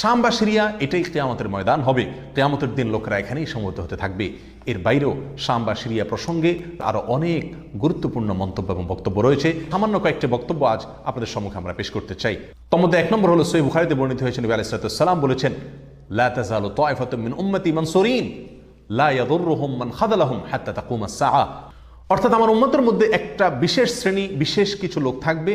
শাম বা সিরিয়া, এটাই কেয়ামতের ময়দান হবে। কেয়ামতের দিন লোকেরা এখানেই সমবেত হতে থাকবে। এর বাইরেও শাম বা সিরিয়া প্রসঙ্গে আরও অনেক গুরুত্বপূর্ণ মন্তব্য এবং বক্তব্য রয়েছে। সামান্য কয়েকটি বক্তব্য আজ আপনাদের সম্মুখে আমরা পেশ করতে চাই। তোর মধ্যে এক নম্বর হলো সই বুখারিতে বর্ণিত হয়েছে, নবী আলাইসালাম বলেছেন, লা তাজালু তাইফাতুম মিন উম্মতি লা মান খাযালাহুম হাত্তা তাকুমা সাআ অর্থাৎ আমার উম্মতের মধ্যে একটা বিশেষ শ্রেণি, বিশেষ কিছু লোক থাকবে